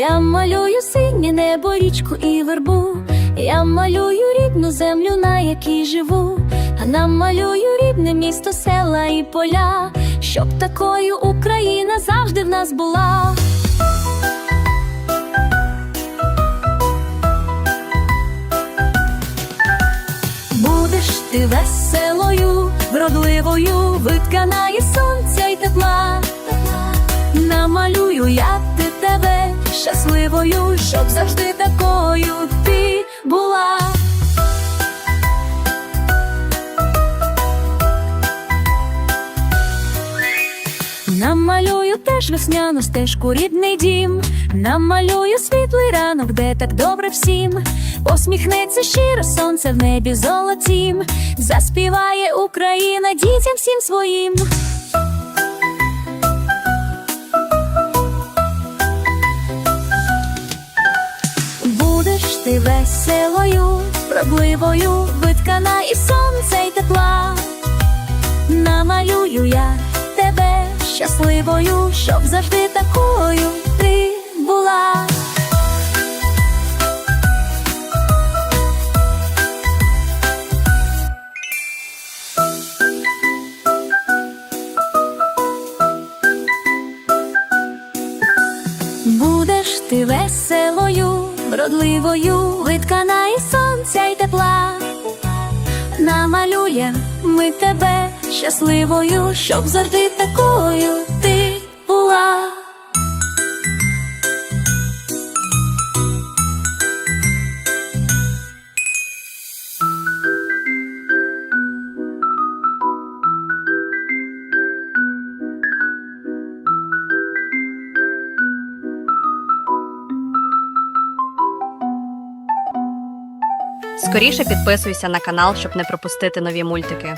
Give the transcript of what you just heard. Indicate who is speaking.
Speaker 1: Я малюю синє небо, річку і вербу. Я малюю рідну землю, на якій живу. А намалюю рідне місто, села і поля, щоб такою Україна завжди в нас була. Будеш ти веселою, вродливою, виткана сонця щасливою, щоб завжди такою ти була. Намалюю теж весняну стежку, рідний дім, намалюю світлий ранок, де так добре всім. Посміхнеться щиро сонце в небі золотім, заспіває Україна дітям всім своїм. Ти веселою, вродливою, виткана із сонця й тепла. Намалюю я тебе щасливою, щоб завжди такою ти була. Будеш ти веселою, вродливою, виткана і сонця й тепла. Намалюєм ми тебе щасливою, щоб завжди такою ти була.
Speaker 2: Скоріше підписуйся на канал, щоб не пропустити нові мультики.